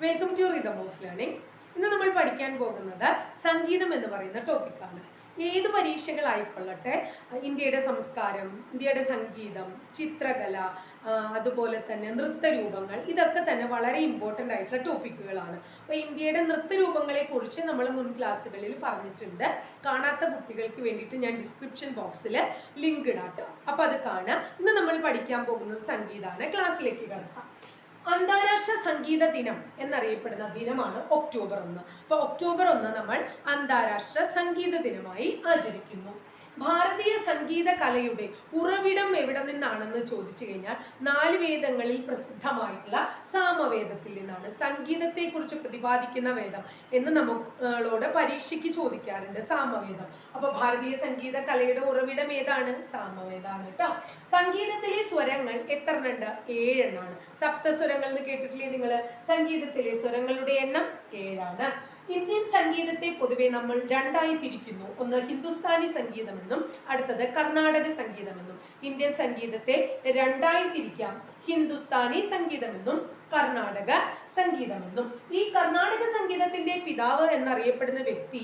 Welcome to rhythm of learning ഇന്ന് നമ്മൾ പഠിക്കാൻ പോകുന്നത് സംഗീതം എന്ന് പറയുന്ന ടോപ്പിക്കാണ് ഏത് പരീക്ഷകളായിക്കൊള്ളട്ടെ ഇന്ത്യയുടെ സംസ്കാരം ഇന്ത്യയുടെ സംഗീതം ചിത്രകല അതുപോലെ തന്നെ നൃത്തരൂപങ്ങൾ ഇതൊക്കെ തന്നെ വളരെ ഇമ്പോർട്ടന്റ് ആയിട്ടുള്ള ടോപ്പിക്കുകളാണ് അപ്പോൾ ഇന്ത്യയുടെ നൃത്തരൂപങ്ങളെക്കുറിച്ച് നമ്മൾ മുൻ ക്ലാസ്സുകളിൽ പറഞ്ഞിട്ടുണ്ട്. കാണാത്ത കുട്ടികൾക്ക് വേണ്ടിയിട്ട് ഞാൻ ഡിസ്ക്രിപ്ഷൻ ബോക്സിൽ ലിങ്ക് ഇടാട്ടോ. അപ്പോൾ അത് കാണാം ഇന്ന് നമ്മൾ പഠിക്കാൻ പോകുന്നത് സംഗീതമാണ്. ക്ലാസ്സിലേക്ക് കിടക്കാം. അന്താരാഷ്ട്ര സംഗീത ദിനം എന്നറിയപ്പെടുന്ന ദിനമാണ് ഒക്ടോബർ ഒന്ന്. അപ്പോൾ ഒക്ടോബർ ഒന്ന് നമ്മൾ അന്താരാഷ്ട്ര സംഗീത ദിനമായി ആചരിക്കുന്നു. ഭാരതീയ സംഗീത കലയുടെ ഉറവിടം എവിടെ നിന്നാണെന്ന് ചോദിച്ചു കഴിഞ്ഞാൽ നാല് വേദങ്ങളിൽ പ്രസിദ്ധമായിട്ടുള്ള സാമവേദത്തിൽ നിന്നാണ്. സംഗീതത്തെക്കുറിച്ച് പ്രതിപാദിക്കുന്ന വേദം എന്ന് നമ്മളോട് പരീക്ഷയ്ക്ക് ചോദിക്കാറുണ്ട് സാമവേദം. അപ്പൊ ഭാരതീയ സംഗീത കലയുടെ ഉറവിടം ഏതാണ്? സാമവേദാണ് കേട്ടോ സംഗീതത്തിലെ സ്വരങ്ങൾ എത്ര എണ്ണുണ്ട് ഏഴെണ്ണാണ്. സപ്തസ്വരങ്ങൾ എന്ന് കേട്ടിട്ടില്ലേ നിങ്ങൾ സംഗീതത്തിലെ സ്വരങ്ങളുടെ എണ്ണം ഏഴാണ്. ഇന്ത്യൻ സംഗീതത്തെ പൊതുവെ നമ്മൾ രണ്ടായി തിരിക്കുന്നു ഒന്ന് ഹിന്ദുസ്ഥാനി സംഗീതമെന്നും അടുത്തത് കർണാടക സംഗീതമെന്നും. ഇന്ത്യൻ സംഗീതത്തെ രണ്ടായി തിരിക്കാം ഹിന്ദുസ്ഥാനി സംഗീതമെന്നും കർണാടക സംഗീതമെന്നും. ഈ കർണാടക സംഗീതത്തിന്റെ പിതാവ് എന്നറിയപ്പെടുന്ന വ്യക്തി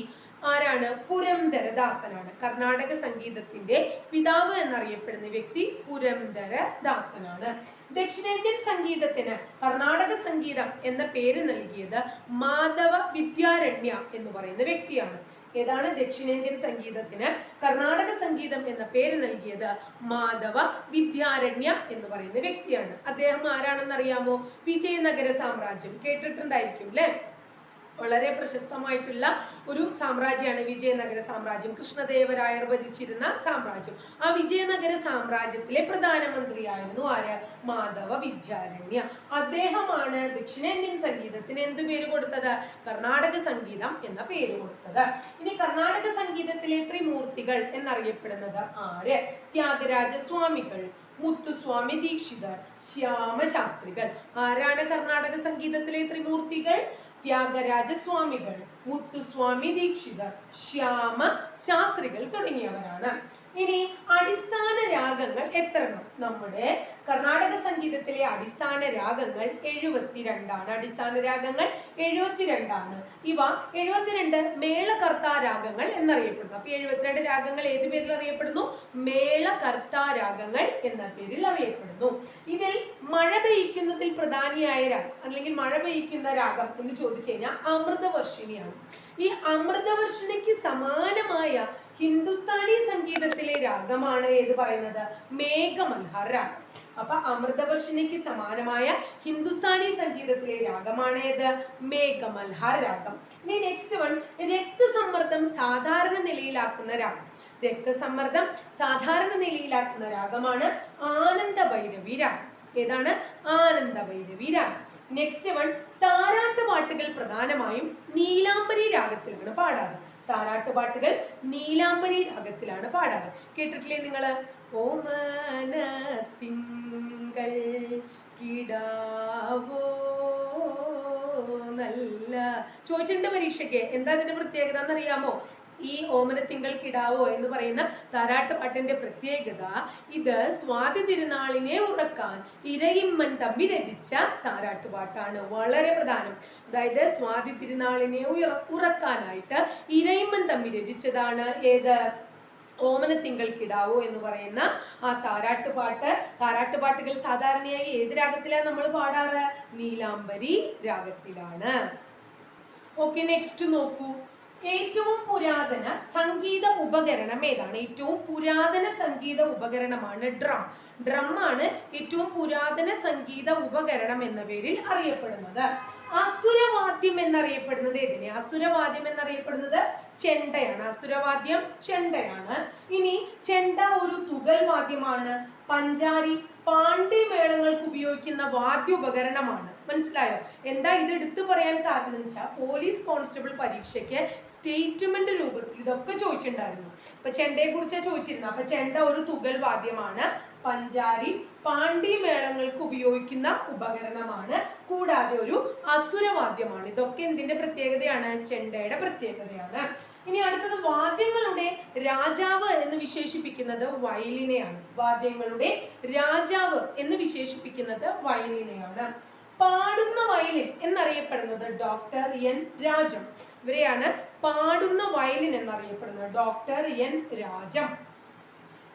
ആരാണ്? പുരന്ദരദാസനാണ് കർണാടക സംഗീതത്തിന്റെ പിതാവ് എന്നറിയപ്പെടുന്ന വ്യക്തി പുരന്ദരദാസനാണ് ദക്ഷിണേന്ത്യൻ സംഗീതത്തിന് കർണാടക സംഗീതം എന്ന പേര് നൽകിയത് മാധവ വിദ്യാരണ്യ എന്ന് പറയുന്ന വ്യക്തിയാണ്. ഏതാണ് ദക്ഷിണേന്ത്യൻ സംഗീതത്തിന് കർണാടക സംഗീതം എന്ന പേര് നൽകിയത്? മാധവ വിദ്യാരണ്യ എന്ന് പറയുന്ന വ്യക്തിയാണ്. അദ്ദേഹം ആരാണെന്ന് അറിയാമോ വിജയനഗര സാമ്രാജ്യം കേട്ടിട്ടുണ്ടായിരിക്കും അല്ലേ വളരെ പ്രശസ്തമായിട്ടുള്ള ഒരു സാമ്രാജ്യമാണ് വിജയനഗര സാമ്രാജ്യം. കൃഷ്ണദേവരായർ ഭരിച്ചിരുന്ന സാമ്രാജ്യം. ആ വിജയനഗര സാമ്രാജ്യത്തിലെ പ്രധാനമന്ത്രിയായിരുന്നു ആര്? മാധവ വിദ്യാരണ്യ. അദ്ദേഹമാണ് ദക്ഷിണേന്ത്യൻ സംഗീതത്തിന് എന്ത് പേര് കൊടുത്തത്? കർണാടക സംഗീതം എന്ന പേര് കൊടുത്തത്. ഇനി കർണാടക സംഗീതത്തിലെ ത്രിമൂർത്തികൾ എന്നറിയപ്പെടുന്നത് ആര്? ത്യാഗരാജ സ്വാമികൾ മുത്തുസ്വാമി ദീക്ഷിതർ ശ്യാമശാസ്ത്രികൾ. ആരാണ് കർണാടക സംഗീതത്തിലെ ത്രിമൂർത്തികൾ? ത്യാഗരാജസ്വാമികൾ മുത്തുസ്വാമി ദീക്ഷിതർ ശ്യാമ ശാസ്ത്രികൾ തുടങ്ങിയവരാണ്. ഇനി അടിസ്ഥാന രാഗങ്ങൾ എത്രണം നമ്മുടെ കർണാടക സംഗീതത്തിലെ അടിസ്ഥാന രാഗങ്ങൾ എഴുപത്തിരണ്ടാണ്. അടിസ്ഥാന രാഗങ്ങൾ എഴുപത്തിരണ്ടാണ്. ഇവ എഴുപത്തിരണ്ട് മേളകർത്താ രാഗങ്ങൾ എന്നറിയപ്പെടുന്നു. അപ്പൊ എഴുപത്തിരണ്ട് രാഗങ്ങൾ ഏത് പേരിൽ അറിയപ്പെടുന്നു? മേളകർത്താ രാഗങ്ങൾ എന്ന പേരിൽ അറിയപ്പെടുന്നു. ഇതിൽ മഴ പെയ്യ്ക്കുന്നതിൽ പ്രധാനിയായ രാഗം അല്ലെങ്കിൽ മഴ പെയ്യ്ക്കുന്ന രാഗം എന്ന് ചോദിച്ചു കഴിഞ്ഞാൽ അമൃതവർഷിണിയാണ്. ഈ അമൃതവർഷിണിക്ക് സമാനമായ ഹിന്ദുസ്ഥാനി സംഗീതത്തിലെ രാഗമാണ് ഏത് പറയുന്നത്? മേഘമൽഹാർ അപ്പൊ അമൃതവർഷിണിക്ക് സമാനമായ ഹിന്ദുസ്ഥാനി സംഗീതത്തിലെ രാഗമാണ് ഏത്? മേഘമൽഹാർ രാഗം. ഇനി നെക്സ്റ്റ് വൺ രക്തസമ്മർദ്ദം സാധാരണ നിലയിലാക്കുന്ന രാഗം. രക്തസമ്മർദ്ദം സാധാരണ നിലയിലാക്കുന്ന രാഗമാണ് ആനന്ദ ഭൈരവി രാഗം. ഏതാണ്? ആനന്ദ ഭൈരവി രാഗം. നെക്സ്റ്റ് വൺ താരാട്ട് പാട്ടുകൾ പ്രധാനമായും നീലാംബരി രാഗത്തിലാണ് പാടാറ്. താരാട്ട് പാട്ടുകൾ നീലാംബരി രാഗത്തിലാണ് പാടാറ്. കേട്ടിട്ടില്ലേ നിങ്ങൾ ഓമന തിങ്കൾ കിടാവോ നല്ല. ചോദിച്ചിട്ടുണ്ട് പരീക്ഷയ്ക്ക്. എന്താ അതിന്റെ പ്രത്യേകത എന്നറിയാമോ? ഈ ഓമനത്തിങ്കൾ കിടാവോ എന്ന് പറയുന്ന താരാട്ട് പാട്ടിന്റെ പ്രത്യേകത ഇത് സ്വാതി തിരുനാളിനെ ഉറക്കാൻ ഇരയിമ്മൻ തമ്പി രചിച്ച താരാട്ടുപാട്ടാണ്. വളരെ പ്രധാനം. അതായത് സ്വാതി തിരുനാളിനെ ഉറക്കാനായിട്ട് ഇരയിമ്മൻ തമ്പി രചിച്ചതാണ്. ഏത്? ഓമനത്തിങ്കൾ കിടാവോ എന്ന് പറയുന്ന ആ താരാട്ടുപാട്ട്. താരാട്ടുപാട്ടുകൾ സാധാരണയായി ഏത് രാഗത്തിലാണ് നമ്മൾ പാടാറ്? നീലാംബരി രാഗത്തിലാണ്. ഓക്കെ നെക്സ്റ്റ് നോക്കൂ. ഏറ്റവും പുരാതന സംഗീത ഉപകരണം ഏതാണ്? ഏറ്റവും പുരാതന സംഗീത ഉപകരണമാണ് ഡ്രം. ഡ്രം ആണ് ഏറ്റവും പുരാതന സംഗീത ഉപകരണം എന്ന പേരിൽ അറിയപ്പെടുന്നത്. അസുരവാദ്യം എന്നറിയപ്പെടുന്നത് ഏതിനെ? അസുരവാദ്യം എന്നറിയപ്പെടുന്നത് ചെണ്ടയാണ്. അസുരവാദ്യം ചെണ്ടയാണ്. ഇനി ചെണ്ട തുകൽ വാദ്യമാണ് പഞ്ചാരി പാണ്ഡ്യ മേളങ്ങൾക്ക് ഉപയോഗിക്കുന്ന വാദ്യോപകരണമാണ്. മനസ്സിലായോ? എന്താ ഇത് എടുത്തു പറയാൻ കാരണം എന്ന് വെച്ചാൽ പോലീസ് കോൺസ്റ്റബിൾ പരീക്ഷയ്ക്ക് സ്റ്റേറ്റ്മെന്റ് രൂപത്തിൽ ഇതൊക്കെ ചോദിച്ചിട്ടുണ്ടായിരുന്നു. അപ്പൊ ചെണ്ടയെ കുറിച്ചാണ് ചോദിച്ചിരുന്നത് അപ്പൊ ചെണ്ട ഒരു തുകൽ വാദ്യമാണ്. പഞ്ചാരി പാണ്ഡ്യമേളങ്ങൾക്ക് ഉപയോഗിക്കുന്ന ഉപകരണമാണ്. കൂടാതെ ഒരു അസുരവാദ്യമാണ് ഇതൊക്കെ എന്തിന്റെ പ്രത്യേകതയാണ്? ചെണ്ടയുടെ പ്രത്യേകതയാണ്. ഇനി അടുത്തത് വാദ്യങ്ങളുടെ രാജാവ് എന്ന് വിശേഷിപ്പിക്കുന്നത് വയലിനെയാണ്. വാദ്യങ്ങളുടെ രാജാവ് എന്ന് വിശേഷിപ്പിക്കുന്നത് വയലിനെയാണ്. പാടുന്ന വയലിൻ എന്നറിയപ്പെടുന്നത് ഡോക്ടർ എൻ രാജം. ഇവരെയാണ് പാടുന്ന വയലിൻ എന്നറിയപ്പെടുന്നത് ഡോക്ടർ എൻ രാജം.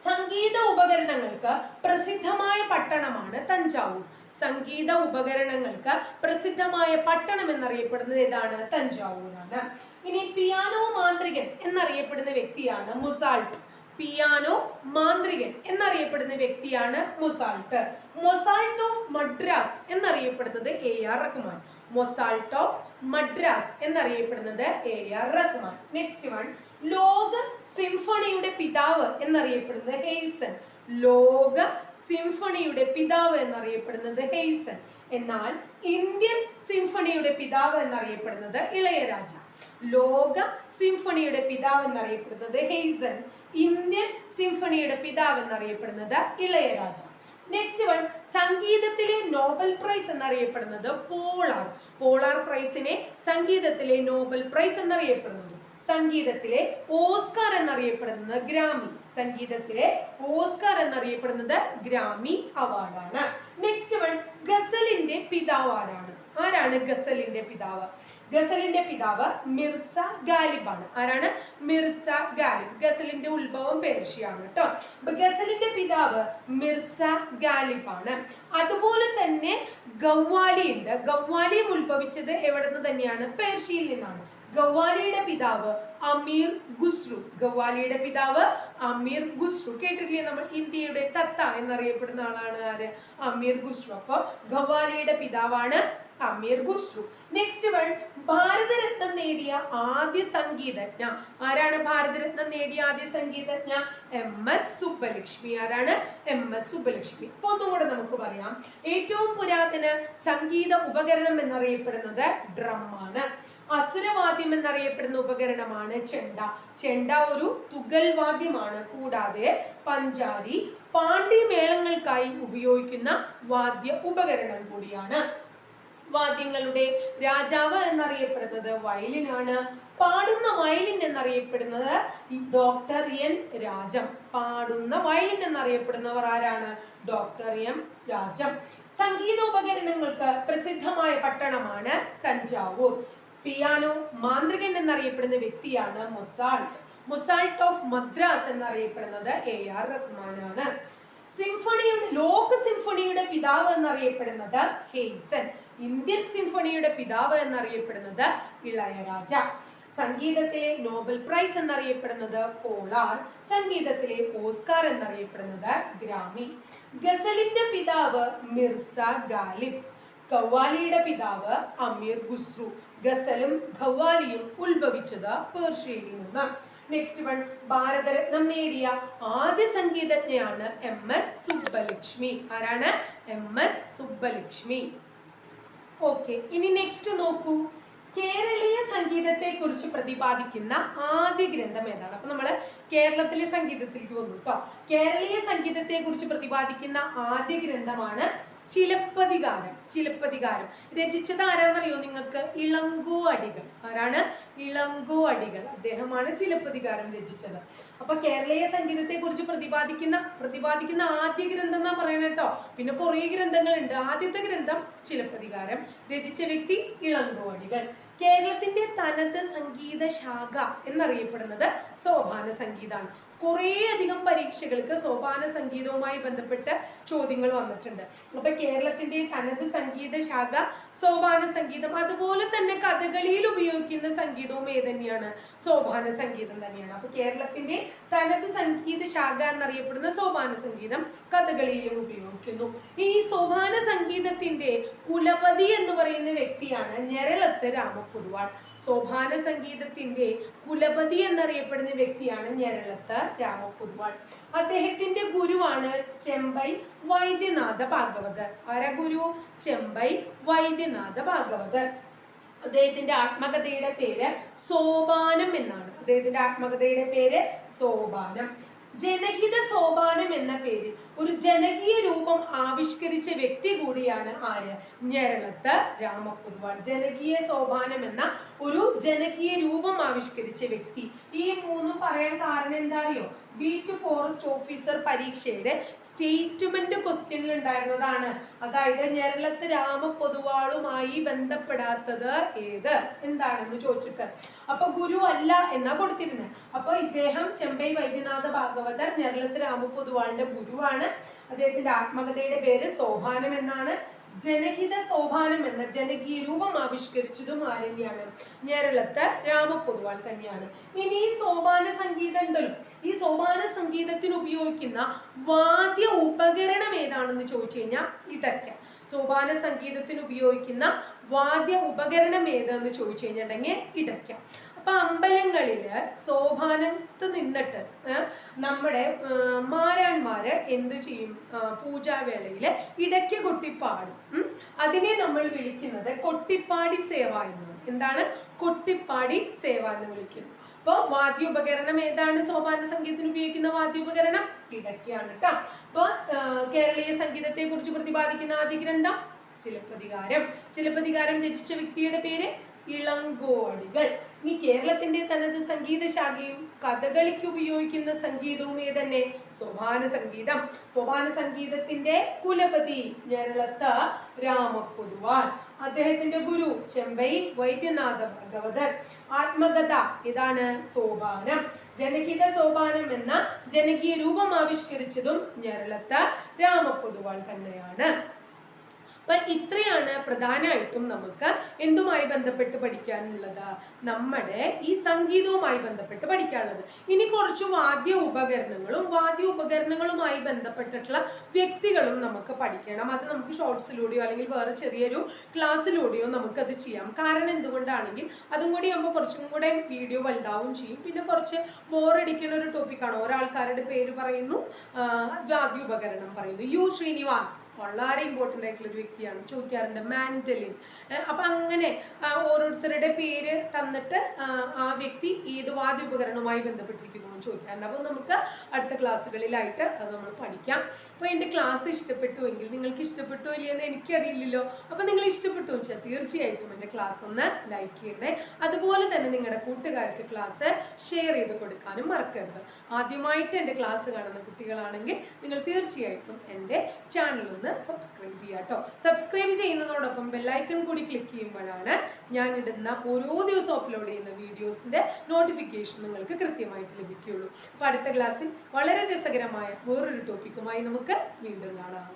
സംഗീത ഉപകരണങ്ങൾക്ക് പ്രസിദ്ധമായ പട്ടണമാണ് തഞ്ചാവൂർ. സംഗീത ഉപകരണങ്ങൾക്ക് പ്രസിദ്ധമായ പട്ടണം എന്നറിയപ്പെടുന്നത് ഏതാണ്? തഞ്ചാവൂരാണ്. ഇനി പിയാനോ മാന്ത്രികൻ എന്നറിയപ്പെടുന്ന വ്യക്തിയാണ് മുസാൾട്ട്. പിയാനോ മാന്ത്രികൻ എന്നറിയപ്പെടുന്ന വ്യക്തിയാണ് മൊസാൾട്ട്. മൊസാൾട്ട് ഓഫ് മദ്രാസ് എന്നറിയപ്പെടുന്നത് A R Rahman. Mozart of Madras എന്നറിയപ്പെടുന്നത് A R Rahman. Next one ലോക സിംഫണിയുടെ പിതാവ് എന്നറിയപ്പെടുന്നത് ഹെയ്സൺ ലോക സിംഫണിയുടെ പിതാവ് എന്നറിയപ്പെടുന്നത് ഹെയ്സൺ എന്നാൽ ഇന്ത്യൻ സിംഫണിയുടെ പിതാവ് എന്നറിയപ്പെടുന്നത് ഇളയരാജ. ലോക സിംഫണിയുടെ പിതാവ് എന്നറിയപ്പെടുന്നത് ഹെയ്സൺ ഇന്ത്യൻ സിംഫണിയുടെ പിതാവ് എന്നറിയപ്പെടുന്നത് ഇളയരാജ. നെക്സ്റ്റ് വൺ സംഗീതത്തിലെ നോബൽ പ്രൈസ് എന്നറിയപ്പെടുന്നത് പോളാർ. പോളാർ പ്രൈസിനെ സംഗീതത്തിലെ നോബൽ പ്രൈസ് എന്നറിയപ്പെടുന്നത് സംഗീതത്തിലെ ഓസ്കാർ എന്നറിയപ്പെടുന്നത് ഗ്രാമി സംഗീതത്തിലെ ഓസ്കാർ എന്നറിയപ്പെടുന്നത് ഗ്രാമി അവാർഡാണ്. നെക്സ്റ്റ് വൺ ഗസലിന്റെ പിതാവ് ആരാണ്? ആരാണ് ഗസലിന്റെ പിതാവ്? ഗസലിന്റെ പിതാവ് മിർസ ഗാലിബ് ആണ്. ആരാണ്? മിർസ ഗാലിബ്. ഗസലിന്റെ ഉത്ഭവം പേർഷ്യയാണ് കേട്ടോ ഗസലിന്റെ പിതാവ് മിർസ ഗാലിബ് ആണ്. അതുപോലെ തന്നെ ഗവ്വാലി ഉണ്ട്. ഗവ്വാലിയും ഉത്ഭവിച്ചത് എവിടെ നിന്ന് തന്നെയാണ്? പേർഷ്യയിൽ നിന്നാണ്. ഗവാലിയുടെ പിതാവ് അമീർ ഖുസ്രു ഗവാലിയുടെ പിതാവ് അമീർ ഖുസ്രു കേട്ടിട്ടില്ലേ നമ്മൾ? ഇന്ത്യയുടെ തത്ത എന്നറിയപ്പെടുന്ന ആളാണ് ആര്? അമീർ ഖുസ്രു അപ്പൊ ഗവാലിയുടെ പിതാവാണ് അമീർ ഖുസ്രു നെക്സ്റ്റ് വൺ ഭാരതരത്നം നേടിയ ആദ്യ സംഗീതജ്ഞ. ആരാണ് ഭാരതരത്നം നേടിയ ആദ്യ സംഗീതജ്ഞ? M S Subbulakshmi. ആരാണ്? M S Subbulakshmi. ഇപ്പൊ ഒന്നും കൂടെ നമുക്ക് പറയാം. ഏറ്റവും പുരാതന സംഗീത ഉപകരണം എന്നറിയപ്പെടുന്നത് ഡ്രം ആണ് അസുരവാദ്യം എന്നറിയപ്പെടുന്ന ഉപകരണമാണ് ചെണ്ട. ചെണ്ട ഒരു തുകൽ വാദ്യമാണ് കൂടാതെ പഞ്ചാരി പാണ്ഡ്യമേളങ്ങൾക്കായി ഉപയോഗിക്കുന്ന വാദ്യ ഉപകരണം കൂടിയാണ്. വാദ്യങ്ങളുടെ രാജാവ് എന്നറിയപ്പെടുന്നത് വയലിനാണ്. പാടുന്ന വയലിൻ എന്നറിയപ്പെടുന്നത് ഡോക്ടർ എൻ രാജം. പാടുന്ന വയലിൻ എന്നറിയപ്പെടുന്നവർ ആരാണ്? Doctor M Rajam. സംഗീതോപകരണങ്ങൾക്ക് പ്രസിദ്ധമായ പട്ടണമാണ് തഞ്ചാവൂർ. പിയാനോ മാന്ത്രികൻ എന്നറിയപ്പെടുന്ന വ്യക്തിയാണ് മൊസാൾട്ട് മൊസാൾട്ട് ഓഫ് മദ്രാസ് എന്നറിയപ്പെടുന്നത് എ ആർ റഹ്മാനാണ്. സിംഫണിയുടെ ലോക സിംഫണിയുടെ പിതാവ് എന്നറിയപ്പെടുന്നത് ഹെയ്സൺ. ഇന്ത്യൻ സിംഫണിയുടെ പിതാവ് എന്നറിയപ്പെടുന്നത് ഇളയരാജ സംഗീതത്തിലെ നോബൽ പ്രൈസ് എന്നറിയപ്പെടുന്നത് പോളാർ. സംഗീതത്തിലെ ഓസ്കാർ എന്നറിയപ്പെടുന്നത് ഗ്രാമി. ഗസലിന്റെ പിതാവ് മിർസ ഗാലിബ്. ഖവാലിയുടെ പിതാവ് അമീർ ഖുസ്രു. ഗസലും ഖവാലിയും ഉത്ഭവിച്ചത് പേർഷ്യയിൽ നിന്ന്. നെക്സ്റ്റ് വൺ ഭാരതരത്നം നേടിയ ആദ്യ സംഗീതജ്ഞയാണ് എം എസ് സുബ്ബലക്ഷ്മി. ആരാണ്? M S Subbulakshmi. ഓക്കെ ഇനി നെക്സ്റ്റ് നോക്കൂ. കേരളീയ സംഗീതത്തെ കുറിച്ച് പ്രതിപാദിക്കുന്ന ആദ്യ ഗ്രന്ഥം ഏതാണ്? അപ്പൊ നമ്മൾ കേരളത്തിലെ സംഗീതത്തിലേക്ക് വന്നു കേട്ടോ കേരളീയ സംഗീതത്തെ കുറിച്ച് പ്രതിപാദിക്കുന്ന ആദ്യ ഗ്രന്ഥമാണ് ചിലപ്പതികാരം ചിലപ്പതികാരം. രചിച്ചത് ആരാന്നറിയോ നിങ്ങൾക്ക്? ഇളങ്കോ അടികൾ. ആരാണ്? ഇളങ്കോ അടികൾ. അദ്ദേഹമാണ് ചിലപ്പതികാരം രചിച്ചത്. അപ്പൊ കേരളീയ സംഗീതത്തെ കുറിച്ച് പ്രതിപാദിക്കുന്ന പ്രതിപാദിക്കുന്ന ആദ്യ ഗ്രന്ഥം എന്നാ പറയുന്നത് കേട്ടോ. പിന്നെ കുറേ ഗ്രന്ഥങ്ങളുണ്ട്. ആദ്യത്തെ ഗ്രന്ഥം ചിലപ്പതികാരം. രചിച്ച വ്യക്തി ഇളങ്കോ അടികൾ. കേരളത്തിന്റെ തനത് സംഗീത ശാഖ എന്നറിയപ്പെടുന്നത് സോപാന സംഗീതമാണ് കുറേ അധികം പരീക്ഷകൾക്ക് സോപാന സംഗീതവുമായി ബന്ധപ്പെട്ട ചോദ്യങ്ങൾ വന്നിട്ടുണ്ട്. അപ്പൊ കേരളത്തിന്റെ തനത് സംഗീത ശാഖ സോപാന സംഗീതം അതുപോലെ തന്നെ കഥകളിയിൽ ഉപയോഗിക്കുന്ന സംഗീതവും ഏത് തന്നെയാണ്? സോപാന സംഗീതം തന്നെയാണ്. അപ്പൊ കേരളത്തിന്റെ തനത് സംഗീത ശാഖ എന്നറിയപ്പെടുന്ന സോപാന സംഗീതം കഥകളിയിലും ഉപയോഗിക്കുന്നു. ഈ സോപാന സംഗീതത്തിന്റെ കുലപതി എന്ന് പറയുന്ന വ്യക്തിയാണ് ഞെരളത്ത് രാമപൊതുവാൾ സോപാന സംഗീതത്തിന്റെ കുലപതി എന്നറിയപ്പെടുന്ന വ്യക്തിയാണ് ഞരളത്ത് രാമപുതുവാൾ. അദ്ദേഹത്തിന്റെ ഗുരുവാണ് ചെമ്പൈ വൈദ്യനാഥ ഭാഗവതർ. ആരാ ഗുരു? ചെമ്പൈ വൈദ്യനാഥ ഭാഗവതർ. അദ്ദേഹത്തിന്റെ ആത്മകഥയുടെ പേര് സോപാനം എന്നാണ്. അദ്ദേഹത്തിന്റെ ആത്മകഥയുടെ പേര് സോപാനം. ജനഹിത സോപാനം എന്ന പേരിൽ ഒരു ജനകീയ രൂപം ആവിഷ്കരിച്ച വ്യക്തി കൂടിയാണ് ആര് ഞരളത്ത് രാമപൊതുവാൾ ജനകീയ സോപാനം എന്ന ഒരു ജനകീയ രൂപം ആവിഷ്കരിച്ച വ്യക്തി. ഈ മൂന്നും പറയാൻ കാരണം എന്താ അറിയോ? ബീറ്റ് ഫോറസ്റ്റ് ഓഫീസർ പരീക്ഷയുടെ സ്റ്റേറ്റ്മെന്റ് ക്വസ്റ്റ്യനിൽ ഉണ്ടായിരുന്നതാണ്. അതായത് ഞെരളത്ത് രാമപൊതുവാളുമായി ബന്ധപ്പെടാത്തത് ഏത്? എന്താണെന്ന് ചോദിച്ചിട്ട്. അപ്പൊ ഗുരു അല്ല എന്നാ കൊടുത്തിരുന്നത് അപ്പൊ ഇദ്ദേഹം ചെമ്പൈ വൈദ്യനാഥ ഭാഗവതർ ഞെരളത്ത് രാമപൊതുവാളിന്റെ ഗുരുവാണ്. അദ്ദേഹത്തിന്റെ ആത്മകഥയുടെ പേര് സോപാനം എന്നാണ്. ജനഹിത സോപാനം എന്ന ജനകീയ രൂപം ആവിഷ്കരിച്ചതും ആരണ്യാണ് ഞെരളത്ത് രാമപൊതുവാൾ തന്നെയാണ്. ഇനി ഈ സോപാന സംഗീതം ഉണ്ടല്ലോ. ഈ സോപാന സംഗീതത്തിന് ഉപയോഗിക്കുന്ന വാദ്യ ഉപകരണം ഏതാണെന്ന് ചോദിച്ചു കഴിഞ്ഞാൽ ഇടയ്ക്ക. സോപാന സംഗീതത്തിന് ഉപയോഗിക്കുന്ന വാദ്യ ഉപകരണം ഏതെന്ന് ചോദിച്ചു കഴിഞ്ഞിട്ടുണ്ടെങ്കിൽ ഇടയ്ക്ക. അപ്പൊ അമ്പലങ്ങളിൽ സോപാനത്ത് നിന്നിട്ട് നമ്മുടെ മാരാന്മാര് എന്ത് ചെയ്യും? പൂജാവേളയിൽ ഇടയ്ക്ക് കൊട്ടിപ്പാടും. അതിനെ നമ്മൾ വിളിക്കുന്നത് കൊട്ടിപ്പാടി സേവ എന്ന് എന്താണ്? കൊട്ടിപ്പാടി സേവ എന്ന് വിളിക്കുന്നു. അപ്പോൾ വാദ്യോപകരണം ഏതാണ്? സോപാന സംഗീതത്തിന് ഉപയോഗിക്കുന്ന വാദ്യോപകരണം? ഇടയ്ക്കാണ് കേട്ടോ അപ്പോൾ കേരളീയ സംഗീതത്തെ കുറിച്ച് പ്രതിപാദിക്കുന്ന ആദ്യ ഗ്രന്ഥം? ചിലപ്പതികാരം. ചിലപ്പതികാരം രചിച്ച വ്യക്തിയുടെ പേര്? ഇളങ്കോടികൾ. ഇനി കേരളത്തിന്റെ തനത് സംഗീത ശാഖയും കഥകളിക്ക് ഉപയോഗിക്കുന്ന സംഗീതവും ഏതന്നെ? സോപാന സംഗീതം. സോപാന സംഗീതത്തിന്റെ കുലപതി ഞരളത്ത് രാമപൊതുവാൾ. അദ്ദേഹത്തിന്റെ ഗുരു ചെമ്പൈ വൈദ്യനാഥ ഭഗവതർ. ആത്മകഥ ഇതാണ് സോപാനം. ജനഹിത സോപാനം എന്ന ജനകീയ രൂപം ആവിഷ്കരിച്ചതും ഞരളത്ത് രാമപൊതുവാൾ തന്നെയാണ്. അപ്പൊ ഇത്രയാണ് പ്രധാനമായിട്ടും നമുക്ക് എന്തുമായി ബന്ധപ്പെട്ട് പഠിക്കാനുള്ളത്? നമ്മുടെ ഈ സംഗീതവുമായി ബന്ധപ്പെട്ട് പഠിക്കാനുള്ളത്. ഇനി കുറച്ച് വാദ്യ ഉപകരണങ്ങളും വാദ്യ ഉപകരണങ്ങളുമായി ബന്ധപ്പെട്ടിട്ടുള്ള വ്യക്തികളും നമുക്ക് പഠിക്കണം. അത് നമുക്ക് ഷോർട്സിലൂടെയോ അല്ലെങ്കിൽ വേറെ ചെറിയൊരു ക്ലാസ്സിലൂടെയോ നമുക്കത് ചെയ്യാം. കാരണം എന്തുകൊണ്ടാണെങ്കിൽ അതും കൂടി ആകുമ്പോൾ കുറച്ചും കൂടെ വീഡിയോ വലുതാവും ചെയ്യും. പിന്നെ കുറച്ച് ബോറടിക്കുന്ന ഒരു ടോപ്പിക്കാണ്. ഓരോ ആൾക്കാരുടെ പേര് പറയുന്നു വാദ്യോപകരണം പറയുന്നു. യു ശ്രീനിവാസ്. വളരെ ഇമ്പോർട്ടന്റ് ആയിട്ടുള്ള ഒരു വ്യക്തിയാണ്. ചോദിക്കാറുണ്ട് മാൻഡലിൻ. അപ്പം അങ്ങനെ ഓരോരുത്തരുടെ പേര് തന്നിട്ട് ആ, വ്യക്തി ഏത് വാദ്യോപകരണവുമായി ബന്ധപ്പെട്ടിരിക്കുന്നു എന്ന് ചോദിക്കാറുണ്ട്. അപ്പോൾ നമുക്ക് അടുത്ത ക്ലാസ്സുകളിലായിട്ട് അത് നമ്മൾ പഠിക്കാം. അപ്പോൾ എന്റെ ക്ലാസ് ഇഷ്ടപ്പെട്ടുവെങ്കിൽ നിങ്ങൾക്ക് ഇഷ്ടപ്പെട്ടോ ഇല്ലയെന്ന് എനിക്കറിയില്ലല്ലോ. അപ്പോൾ നിങ്ങൾ ഇഷ്ടപ്പെട്ടു വെച്ചാൽ തീർച്ചയായിട്ടും എന്റെ ക്ലാസ് ഒന്ന് ലൈക്ക് ചെയ്യണേ. അതുപോലെ തന്നെ നിങ്ങളുടെ കൂട്ടുകാർക്ക് ക്ലാസ് ഷെയർ ചെയ്ത് കൊടുക്കാനും മറക്കരുത്. ആദ്യമായിട്ട് എന്റെ ക്ലാസ് കാണുന്ന കുട്ടികളാണെങ്കിൽ നിങ്ങൾ തീർച്ചയായിട്ടും എന്റെ ചാനൽ സബ്സ്ക്രൈബ് ചെയ്യുക കേട്ടോ സബ്സ്ക്രൈബ് ചെയ്യുന്നതോടൊപ്പം ബെല്ലൈക്കൺ കൂടി ക്ലിക്ക് ചെയ്യുമ്പോഴാണ് ഞാൻ ഇടുന്ന ഓരോ ദിവസവും അപ്ലോഡ് ചെയ്യുന്ന വീഡിയോസിന്റെ നോട്ടിഫിക്കേഷൻ നിങ്ങൾക്ക് കൃത്യമായിട്ട് ലഭിക്കുകയുള്ളൂ. അപ്പോൾ അടുത്ത ക്ലാസ്സിൽ വളരെ രസകരമായ വേറൊരു ടോപ്പിക്കുമായി നമുക്ക് വീണ്ടും കാണാം.